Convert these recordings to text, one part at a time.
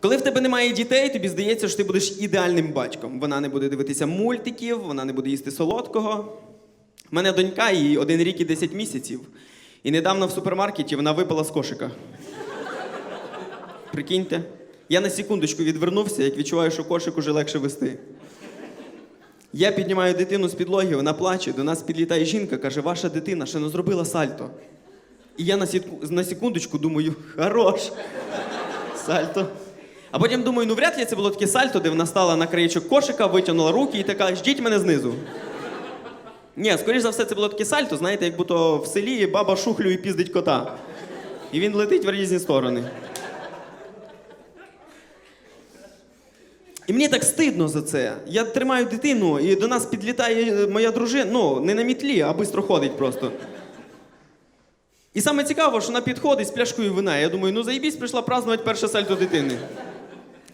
Коли в тебе немає дітей, тобі здається, що ти будеш ідеальним батьком. Вона не буде дивитися мультиків, вона не буде їсти солодкого. У мене донька, їй один рік і 10 місяців. І недавно в супермаркеті вона випала з кошика. Прикиньте. Я на секундочку відвернувся, як відчуваю, що кошик уже легше вести. Я піднімаю дитину з підлоги, вона плаче, до нас підлітає жінка, каже, ваша дитина ще не зробила сальто. І я на, секундочку думаю, хорош. Сальто. А потім думаю, ну вряд ли це було таке сальто, де вона стала на краєчок кошика, витягнула руки і така, ждіть мене знизу. Ні, скоріш за все, це було таке сальто, знаєте, як будто в селі баба шухлю і піздить кота. І він летить в різні сторони. І мені так стидно за це. Я тримаю дитину, і до нас підлітає моя дружина. Ну, не на мітлі, а швидко ходить просто. І саме цікаво, що вона підходить з пляшкою вина. Я думаю, ну заїбісь, прийшла празднувати перше сальто дитини.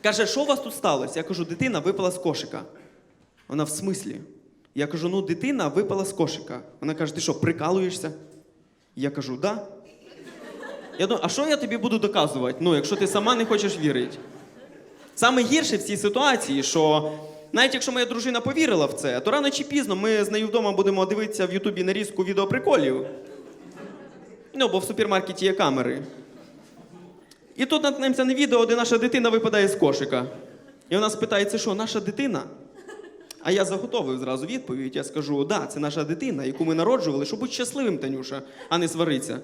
Каже, що у вас тут сталося? Я кажу, дитина випала з кошика. Вона в смислі? Я кажу, ну дитина випала з кошика. Вона каже, ти що, прикалуєшся? Я кажу, да. Я думаю, а що я тобі буду доказувати? Ну, якщо ти сама не хочеш вірити. Саме гірше в цій ситуації, що навіть якщо моя дружина повірила в це, то рано чи пізно ми з нею вдома будемо дивитися в Ютубі нарізку відеоприколів. Ну, бо в супермаркеті є камери. І тут наткнемося на відео, де наша дитина випадає з кошика. І вона спитає, це що, наша дитина? А я заготовив зразу відповідь. Я скажу: да, це наша дитина, яку ми народжували, щоб бути щасливим, Танюша, а не свариться.